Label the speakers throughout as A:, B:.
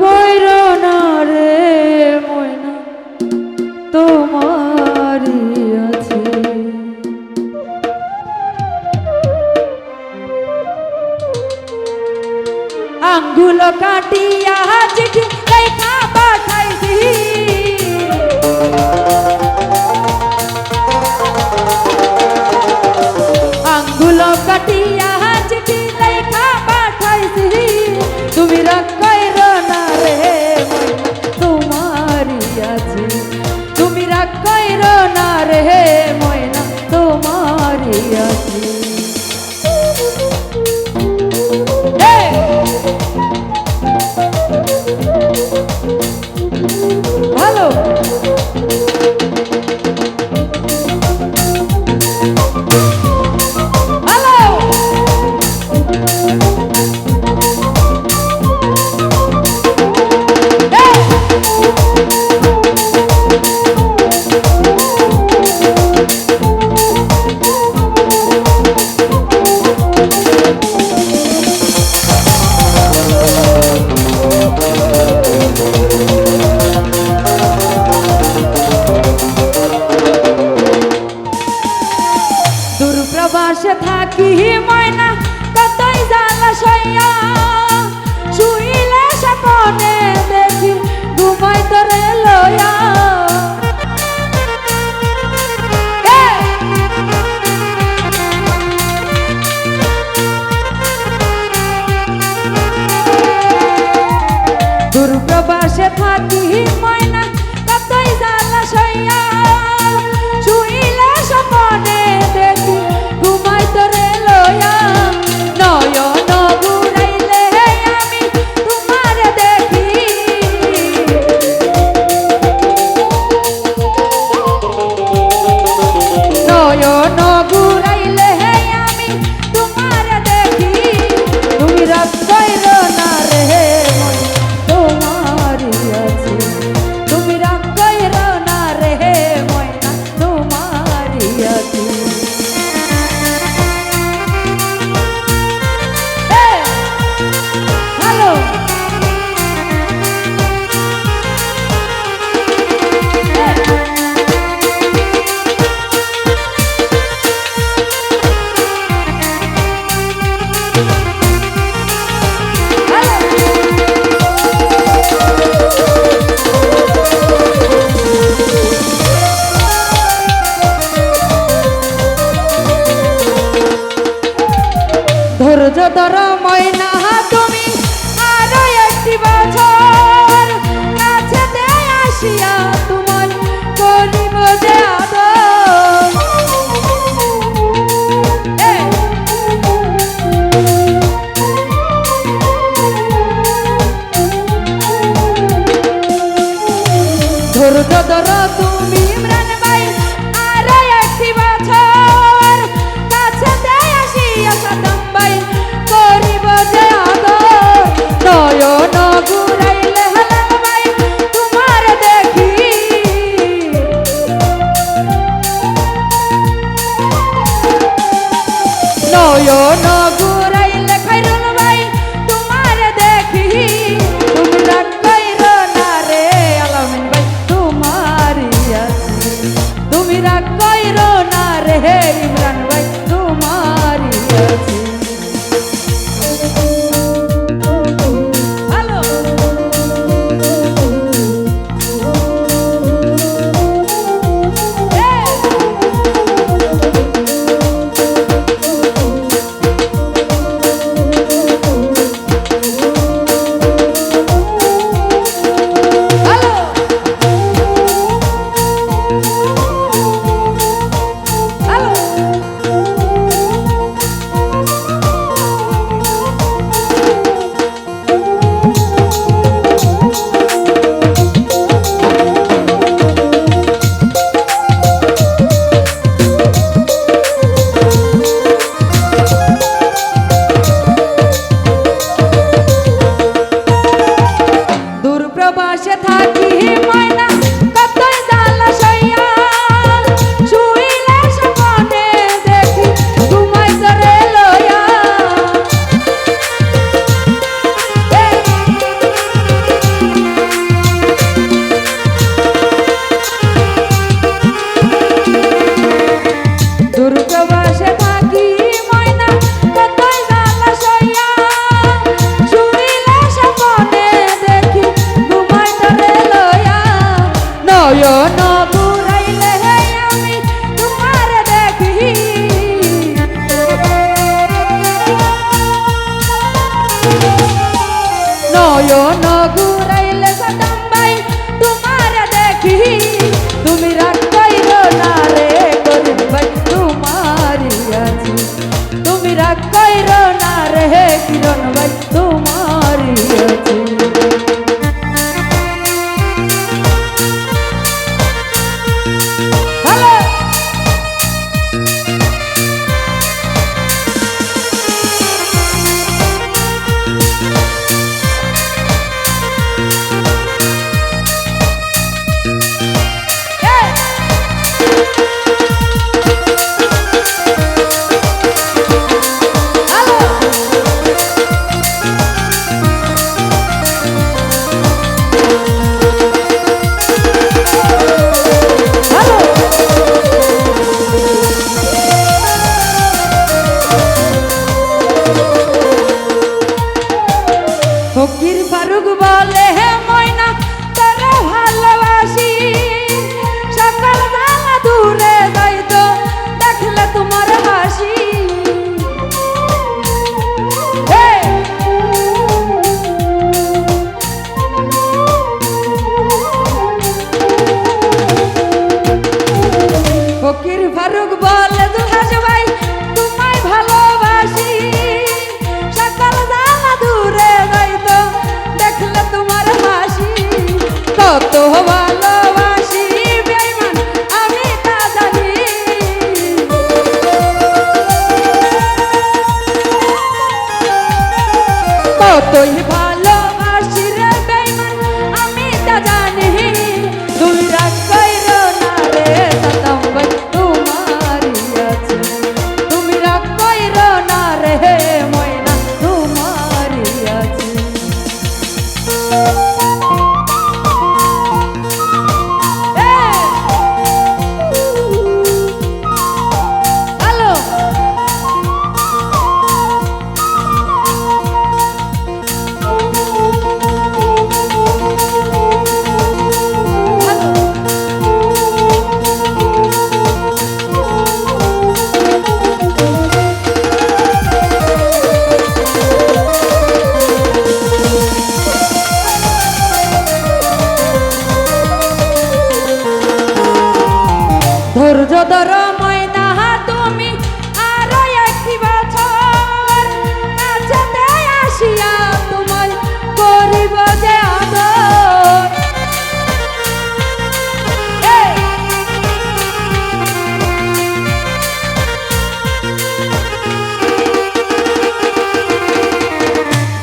A: কইর না রে ময়না তোমারি আছে। আঙ্গুল কাটিয়া চিঠি লেখা পাঠাইছি। আঙ্গুল কাটিয়া Totorro no, you're not good.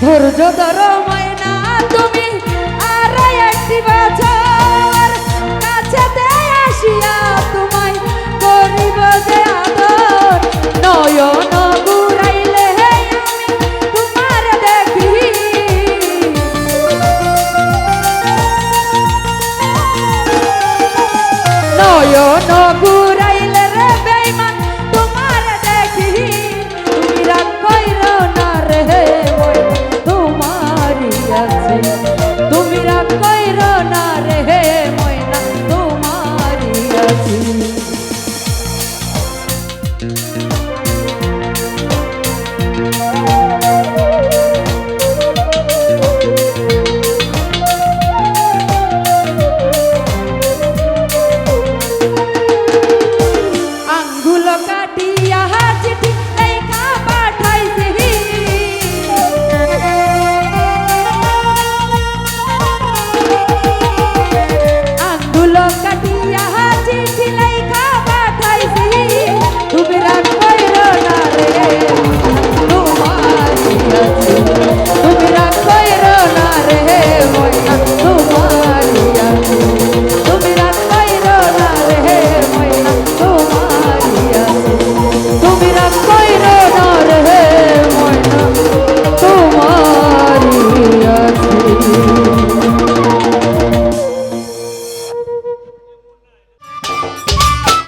A: ধৈর্য ধরো ময়না তুমি আর একটি বাছা